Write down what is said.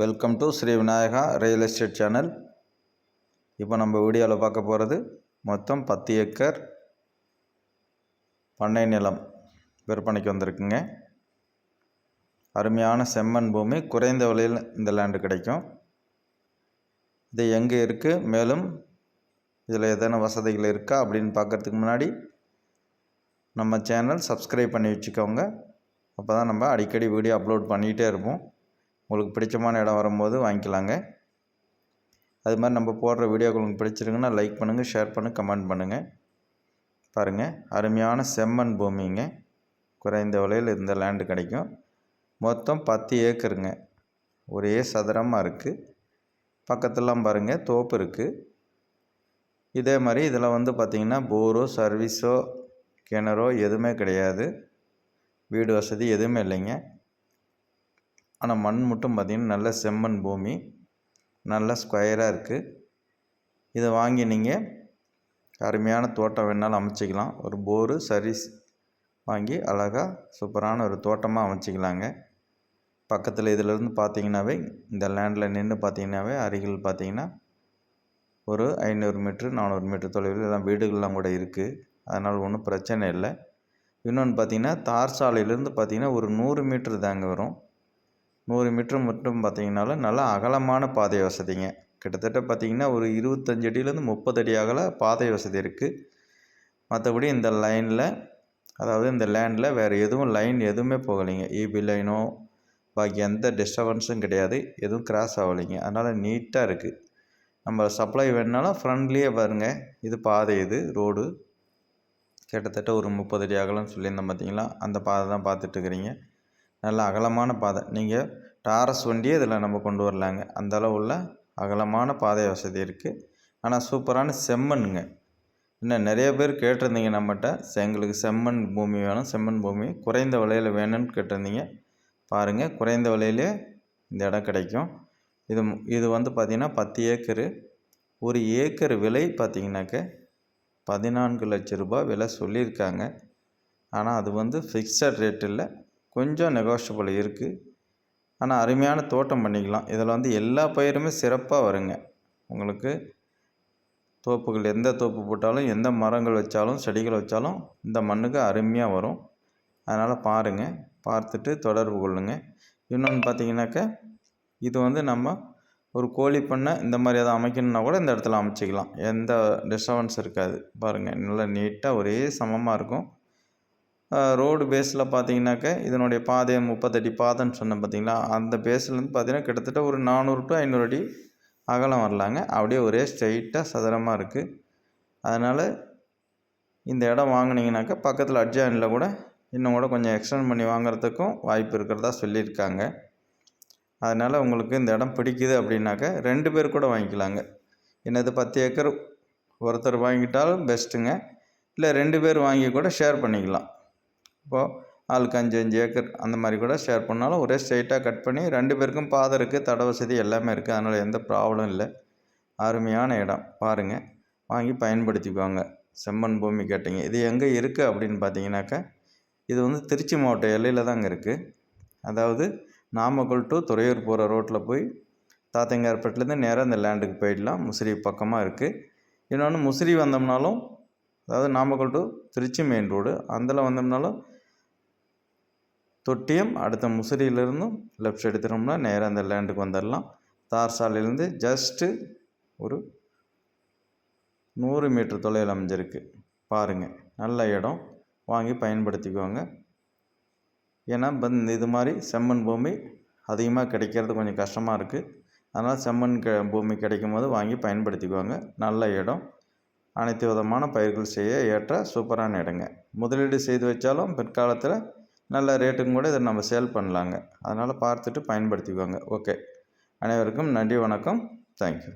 Welcome to Sri Vinayaka real estate channel இப்போ நம்ம வீடியோவில் பார்க்க போகிறது மொத்தம் பத்து ஏக்கர் பண்ணை நிலம் விற்பனைக்கு வந்திருக்குங்க. அருமையான செம்மண் பூமி குறைந்த விலையில் இந்த லேண்டு கிடைக்கும். இது எங்கே இருக்குது மேலும் இதில் எதனா வசதிகள் இருக்கா? அப்படின்னு பார்க்குறதுக்கு முன்னாடி நம்ம சேனல் சப்ஸ்கிரைப் பண்ணி வச்சுக்கோங்க. அப்போ தான் நம்ம அடிக்கடி வீடியோ அப்லோட் பண்ணிகிட்டே இருப்போம். உங்களுக்கு பிடிச்சமான இடம் வரும்போது வாங்கிக்கலாங்க. அது மாதிரி நம்ம போடுற வீடியோக்கள் உங்களுக்கு பிடிச்சிருக்குன்னா லைக் பண்ணுங்கள் ஷேர் பண்ணுங்கள் கமெண்ட் பண்ணுங்கள் பாருங்கள் அருமையான செம்மண் பூமிங்க. குறைந்த விலையில் இந்த லேண்டு கிடைக்கும். மொத்தம் பத்து ஏக்கருங்க. ஒரே சதுரமாக இருக்குது பக்கத்துலாம் பாருங்கள் தோப்பு இருக்குது இதே மாதிரி இதில் வந்து பார்த்திங்கன்னா போரோ சர்வீஸோ கிணறோ எதுவுமே கிடையாது. வீடு வசதி எதுவுமே இல்லைங்க. ஆனால் மண் மட்டும் பார்த்திங்கன்னா நல்ல செம்மண் பூமி. நல்ல ஸ்கொயராக இருக்குது இதை வாங்கி நீங்கள் அருமையான தோட்டம் வேணாலும் அமைச்சிக்கலாம். ஒரு போரு சர்வீஸ் வாங்கி அழகாக சூப்பரான ஒரு தோட்டமாக அமைச்சிக்கலாங்க. பக்கத்தில் இதிலேருந்து பார்த்தீங்கன்னாவே இந்த லேண்டில் நின்று பார்த்தீங்கன்னாவே அருகில் பார்த்தீங்கன்னா ஒரு ஐநூறு மீட்ரு நானூறு மீட்ரு தொலைவில் எல்லாம் வீடுகள்லாம் கூட இருக்குது அதனால் ஒன்றும் பிரச்சனை இல்லை. இன்னொன்று பார்த்தீங்கன்னா தார் சாலையிலேருந்து பார்த்திங்கன்னா ஒரு நூறு மீட்ரு தாங்க வரும். நூறு மீட்ரு மட்டும் பார்த்தீங்கனாலும் நல்லா அகலமான பாதை வசதிங்க. கிட்டத்தட்ட பார்த்திங்கன்னா ஒரு இருபத்தஞ்சி அடியிலேருந்து முப்பது அடி அகல பாதை வசதி இருக்குது மற்றபடி இந்த லைனில் அதாவது இந்த லேண்டில் வேறு எதுவும் லைன் எதுவுமே போகலைங்க. இபி லைனோ பாக்கி எந்த டிஸ்டர்பன்ஸும் கிடையாது. எதுவும் கிராஸ் ஆகலைங்க. அதனால் நீட்டாக இருக்குது நம்ம சப்ளை வேணுனாலும் ஃப்ரெண்ட்லியே பாருங்கள் இது பாதை இது ரோடு கிட்டத்தட்ட ஒரு முப்பது அடி அகலம்னு சொல்லியிருந்தேன் பார்த்தீங்களா? அந்த பாதை தான் பார்த்துட்ருக்குறீங்க நல்ல அகலமான பாதை. நீங்கள் டாரஸ் வண்டியே இதில் நம்ம கொண்டு வரலாங்க. அந்த அளவு உள்ள அகலமான பாதை வசதி இருக்குது ஆனால் சூப்பரான செம்மண்ணுங்க. இன்னும் நிறைய பேர் கேட்டிருந்தீங்க நம்மகிட்ட எங்களுக்கு செம்மண் பூமி வேணும். செம்மண் பூமி குறைந்த விலையில் வேணும்னு கேட்டிருந்தீங்க. பாருங்கள் குறைந்த விலையிலே இந்த இடம் கிடைக்கும். இது இது வந்து பார்த்திங்கன்னா பத்து ஏக்கரு. ஒரு ஏக்கர் விலை பார்த்திங்கனாக்க பதினான்கு லட்ச ரூபாய் விலை சொல்லியிருக்காங்க. ஆனால் அது வந்து ஃபிக்ஸட் ரேட் இல்லை. கொஞ்சம் நெகோஷியபிள் இருக்குது ஆனால் அருமையான தோட்டம் பண்ணிக்கலாம். இதில் வந்து எல்லா பயிருமே சிறப்பாக வருங்க. உங்களுக்கு தோப்புகள் எந்த தோப்பு போட்டாலும் எந்த மரங்கள் வச்சாலும் செடிகள் வச்சாலும் இந்த மண்ணுக்கு அருமையாக வரும். அதனால் பாருங்கள் பார்த்துட்டு தொடர்பு கொள்ளுங்கள் இன்னொன்று பார்த்தீங்கன்னாக்கா இது வந்து நம்ம ஒரு கோழி பண்ணை இந்த மாதிரி எதாவது அமைக்கணும்னா கூட இந்த இடத்துல அமைச்சிக்கலாம். எந்த டிஸ்டர்பன்ஸ் இருக்காது. பாருங்கள் நல்லா நீட்டாக ஒரே சமமாக இருக்கும். ரோடு பேஸில் பார்த்தீங்கன்னாக்க இதனுடைய பாதை முப்பத்தடி பாதைன்னு சொன்னேன் பார்த்தீங்களா அந்த பேஸ்லேருந்து பார்த்தீங்கன்னா கிட்டத்தட்ட ஒரு நானூறு டு ஐநூறு அடி அகலம் வரலாங்க. அப்படியே ஒரே ஸ்ட்ரைட்டாக சதுரமாக இருக்குது அதனால் இந்த இடம் வாங்கினீங்கனாக்கா பக்கத்தில் அட்ஜானில் கூட இன்னும் கூட கொஞ்சம் எக்ஸ்டெண்ட் பண்ணி வாங்குறதுக்கும் வாய்ப்பு இருக்கிறதா சொல்லியிருக்காங்க. அதனால் உங்களுக்கு இந்த இடம் பிடிக்குது அப்படின்னாக்க ரெண்டு பேர் கூட வாங்கிக்கலாங்க. என்னது பத்து ஏக்கர் ஒருத்தர் வாங்கிட்டாலும் பெஸ்ட்டுங்க இல்லை ரெண்டு பேர் வாங்கி கூட ஷேர் பண்ணிக்கலாம். இப்போது ஆளுக்கு அஞ்சு அஞ்சு ஏக்கர் அந்த மாதிரி கூட ஷேர் பண்ணாலும் ஒரே ஸ்ட்ரைட்டாக கட் பண்ணி ரெண்டு பேருக்கும் பாதை இருக்குது தட வசதி எல்லாமே இருக்குது அதனால் எந்த ப்ராப்ளம் இல்லை. அருமையான இடம். பாருங்கள் வாங்கி பயன்படுத்திக்குவாங்க செம்மண் பூமி கேட்டிங்க இது எங்கே இருக்குது அப்படின்னு பார்த்தீங்கன்னாக்கா இது வந்து திருச்சி மாவட்ட எல்லையில் தாங்க இருக்குது அதாவது நாமக்கல் டு துறையூர் போகிற ரோட்டில் போய் தாத்தைங்கார்பேட்டிலேருந்து நேராக இந்த லேண்டுக்கு போயிடலாம். முசிறி பக்கமாக இருக்குது இன்னொன்று முசிறி வந்தோம்னாலும் அதாவது Namakkal to Tiruchi main road அதில் வந்தோம்னாலும் தொட்டியம் அடுத்த முசிறியிலிருந்தும் லெஃப்ட் சைடு திரும்பினா நேராக அந்த லேண்டுக்கு வந்துடலாம் தார் சாலையிலேருந்து ஜஸ்ட்டு ஒரு நூறு மீட்டர் தொலைவில் அமைஞ்சிருக்கு. பாருங்கள் நல்ல இடம். வாங்கி பயன்படுத்திக்குவாங்க ஏன்னா இது மாதிரி செம்மண் பூமி அதிகமாக கிடைக்கிறது கொஞ்சம் கஷ்டமாக இருக்குது அதனால் செம்மண் க பூமி கிடைக்கும் போது வாங்கி பயன்படுத்திக்குவாங்க நல்ல இடம். அனைத்து விதமான பயிர்கள் செய்ய ஏற்ற சூப்பரான இடங்க. முதலீடு செய்து வச்சாலும் பிற்காலத்தில் நல்ல ரேட்டுக்கும் கூட இதை நம்ம சேல் பண்ணலாங்க. அதனால் பார்த்துட்டு பயன்படுத்திக்கோங்க. ஓகே. அனைவருக்கும் நன்றி வணக்கம். தேங்க்யூ.